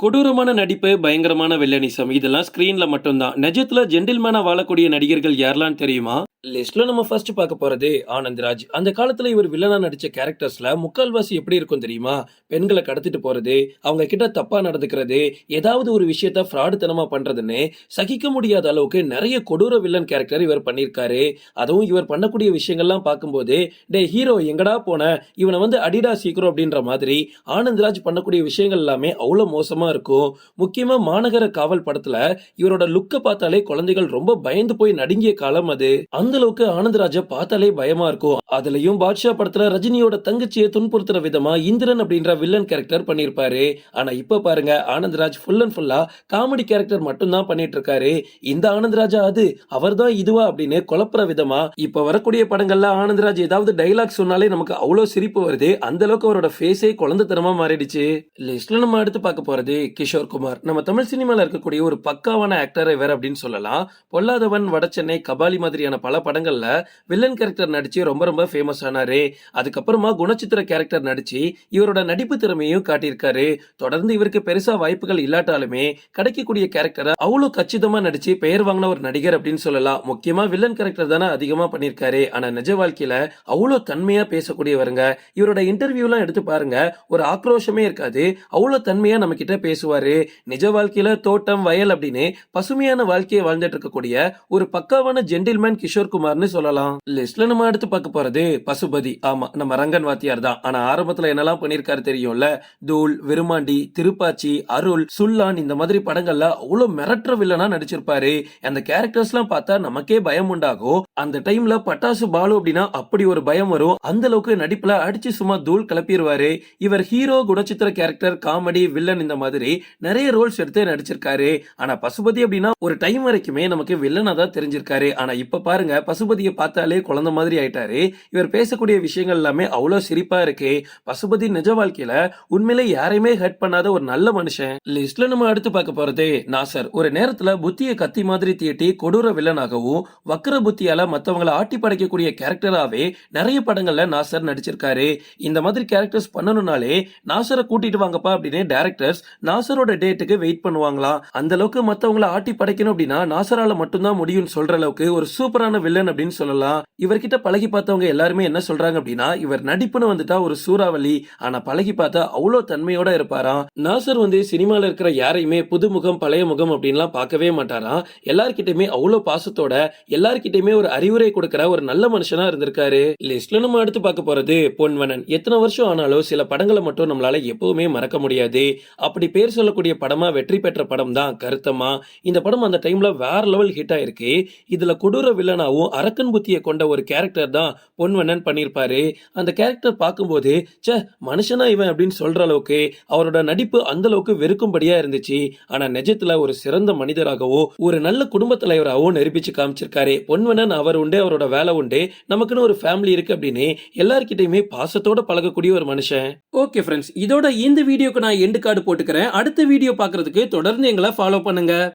கொடூரமான நடிப்பு பயங்கரமான வில்லனிசம் இதெல்லாம் ஸ்க்ரீனில் மட்டும்தான். நிஜத்தில் ஜென்டில்மேனா வாழக்கூடிய நடிகர்கள் யாரெல்லாம் தெரியுமா? லிஸ்ட்ல நம்ம ஃபர்ஸ்ட் பார்க்க போறது ஆனந்த்ராஜ். அந்த காலத்துல இவர் வில்லனா நடிச்ச கேரக்டர்ஸ்ல முக்கால்வாசி எப்படி இருக்கும் தெரியுமா? பெண்களை கடத்திட்டு போறது அவங்க கிட்ட தப்பா நடந்துக்கிறது ஏதாவது ஒரு விஷயத்த ஃப்ராடுத்தனமா பண்றதுன்னு சகிக்க முடியாத அளவுக்கு நிறைய கொடூர வில்லன் கேரக்டர் இவர் பண்ணியிருக்காரு. அதுவும் இவர் பண்ணக்கூடிய விஷயங்கள்லாம் பார்க்கும்போது டே ஹீரோ எங்கடா போன? இவனை வந்து அடிடா சீக்கிரம் அப்படின்ற மாதிரி ஆனந்த்ராஜ் பண்ணக்கூடிய விஷயங்கள் எல்லாமே அவ்வளோ மோசமா இருக்கும். முக்கியமா மாநகர காவல் படத்துல இவரோட லுக்கை பார்த்தாலே குழந்தைகள் ரொம்ப பயந்து போய் நடுங்கிய காலம் அது. அந்த அளவுக்கு ஆனந்தராஜ பார்த்தாலே பயமா இருக்கும். அதுலயும் பாட்ஷா படத்துல ரஜினியோட தங்கச்சியை துன்புறுத்துற விதமா இந்திரன் அப்படின்ற வில்லன் கேரக்டர் பண்ணிருப்பாரு. ஆனா இப்ப பாருங்க ஆனந்தராஜ் ஃபுல் அண்ட் ஃபுல்லா காமெடி கேரக்டர் மட்டும்தான் பண்ணிட்டு இருக்காரு இந்த ஆனந்தராஜா அது அவர்தான் இதுவா அப்படின்னு குழப்புற விதமா இப்ப வரக்கூடிய படங்கள்ல ஆனந்தராஜ் ஏதாவது டைலாக் சொன்னாலே நமக்கு அவ்வளவு சிரிப்பு வருது. அந்த அளவுக்கு அவரோட ஃபேஸே குழந்தைத்தனமா மாறிடுச்சு. லிஸ்ட்ல நம்ம அடுத்து பார்க்க போறது கிஷோர் குமார். நம்ம தமிழ் சினிமால இருக்கக்கூடிய ஒரு பக்காவான ஆக்டர் இவர் அப்படின்னு சொல்லலாம். பொல்லாதவன் வடச்சென்னை கபாலி மாதிரியான பல படங்கள்ல வில்லன் கேரக்டர் நடிச்சு ரொம்ப ரொம்ப ஃபேமஸ் ஆனாரு. அதுக்கப்புறமா குணச்சித்திர கேரக்டர் நடிச்சு இவரோட நடிப்பு திறமையும் காட்டியிருக்காரு. தொடர்ந்து இவருக்கு பெருசா வாய்ப்புகள் இல்லாட்டாலுமே கிடைக்கக்கூடிய கேரக்டரை அவ்வளவு கச்சிதமா நடிச்சு பெயர் வாங்கின ஒரு நடிகர் அப்படின்னு சொல்லலாம். முக்கியமா வில்லன் கேரக்டர் தானே அதிகமா பண்ணியிருக்காரு. ஆனா நிஜ வாழ்க்கையில அவ்வளவு தன்மையா பேசக்கூடியவருங்க. இவரோட இன்டர்வியூலாம் எடுத்து பாருங்க. ஒரு ஆக்ரோஷமே இருக்காது. அவ்வளவு தன்மையா நம்ம கிட்ட பேசுவாரு. நிஜ வாழ்க்கையில தோட்டம் வயல் அப்படின்னு பசுமையான வாழ்க்கையை வாழ்ந்துட்டு இருக்கக்கூடிய ஒரு பக்காவான ஜென்டில்மேன் கிஷோர் குமார்னு சொல்லலாம். லிஸ்ட்ல நம்ம அடுத்து பார்க்க போறது பசுபதி. ஆமா நம்ம ரங்கன் வாத்தியார் தான். ஆனா ஆரம்பத்துல என்னெல்லாம் பண்ணிருக்காரு தெரியும்ல? தூள் விருமாண்டி திருப்பாச்சி அருள் சுல்லான் இந்த மாதிரி படங்கள்ல அவ்வளவு மிரட்டுற வில்லனா நடிச்சிருப்பாரு. அந்த கேரக்டர்ஸ் எல்லாம் பார்த்தா நமக்கே பயம் உண்டாகும். அந்த டைம்ல பட்டாசு பாலு அப்படின்னா அப்படி ஒரு பயம் வரும். அந்த அளவுக்கு நடிப்புல அடிச்சு சும்மா தூள் கிளப்பிடுவாரு இவர் ஹீரோ குணச்சித்திர கேரக்டர் காமெடி வில்லன் இந்த மாதிரி நிறைய ரோல்ஸ் எடுத்து நடிச்சிருக்காரு. ஆனா பசுபதி அப்படின்னா ஒரு டைம் வரைக்குமே நமக்கு வில்லனா தான் தெரிஞ்சிருக்காரு. ஆனா இப்ப பாருங்க பசுபதியை பார்த்தாலே குழந்தை மாதிரி ஆயிட்டாரு. இவர் பேசக்கூடிய விஷயங்கள் எல்லாமே அவ்வளவு சிரிப்பா இருக்கு. பசுபதி நிஜ வாழ்க்கையில உண்மையிலே யாரையுமே ஹர்ட் பண்ணாத ஒரு நல்ல மனுஷன். லிஸ்ட்ல நம்ம அடுத்து பார்க்க போறது நாசர். ஒரு நேரத்துல புத்தியை கத்தி மாதிரி தீட்டி கொடூர வில்லனாகவும் வக்கர புத்தியால மத்தவங்களை ஆட்டி படைக்கக்கூடிய கேரக்டராவே நிறைய படங்கள்ல நாசர் நடிச்சிருக்காரு. இந்த மாதிரி கேரக்டர்ஸ் பண்ணணும்னாலே நாசரை கூட்டிட்டு வாங்கப்பா அப்படின்னு டேரக்டர்ஸ் நாசரோட டேட்டுக்கு வெயிட் பண்ணுவாங்களாம். அந்த அளவுக்கு மத்தவங்கள ஆட்டி படைக்கணும் அப்படின்னா நாசரால மட்டும்தான் முடியும்னு சொல்ற அளவுக்கு ஒரு சூப்பரான வில்லன் அப்படின்னு சொல்லலாம். இவர்கிட்ட பழகி பார்த்தவங்க எல்லாருமே என்ன சொல்றாங்க அப்படின்னா இவர் நடிப்புன்னு வந்துட்டா ஒரு சூறாவளி. ஆனா பழகி பார்த்தா அவ்வளவு தன்மையோட இருப்பாராம். நாசர் வந்து சினிமால இருக்கிற யாரையுமே புது முகம் பழைய முகம் அப்படின்லாம் பார்க்கவே மாட்டாராம். எல்லார்கிட்டயுமே அவ்வளவு பாசத்தோட எல்லார்கிட்டயுமே ஒரு அறிவுரை கொடுக்கிற ஒரு நல்ல மனுஷனா இருந்திருக்காரு. லிஸ்ட்ல நம்ம அடுத்து பார்க்க போறது பொன்வனன். எத்தனை வருஷம் ஆனாலும் சில படங்களை மட்டும் நம்மளால எப்பவுமே மறக்க முடியாது. அப்படி பேர் சொல்லக்கூடிய படமா வெற்றி பெற்ற படம் தான் கருத்தமா இந்த படம் அந்த டைம்ல வேற லெவல் ஹிட் ஆயிருக்கு. இதுல கொடூர வில்லனாவும் அரக்கன் புத்தியை கொண்ட ஒரு கேரக்டர் தான் பொன்வனன் பண்ணியிருப்பாரு. அந்த கேரக்டர் பார்க்கும்போது ச்சே மனுஷனா இவன் அப்படின்னு சொல்ற அளவுக்கு அவரோட நடிப்பு அந்த அளவுக்கு வெறுக்கும்படியா இருந்துச்சு. ஆனா நிஜத்துல ஒரு சிறந்த மனிதராகவும் ஒரு நல்ல குடும்ப தலைவராகவும் நிரூபிச்சு காமிச்சிருக்காரு. பொன்வனன் அவர் உண்டு அவரோட வேலை உண்டு. நமக்குன்னு ஒரு ஃபேமிலி இருக்கு அப்படின்னு எல்லார்கிட்டயுமே பாசத்தோட பழகக்கூடிய ஒரு மனுஷன். ஓகே ஃப்ரெண்ட்ஸ் இதோட இந்த வீடியோக்கு நான் எண்டு கார்டு போட்டுக்கிறேன். அடுத்த வீடியோ பார்க்கறதுக்கு தொடர்ந்து எங்களை ஃபாலோ பண்ணுங்க.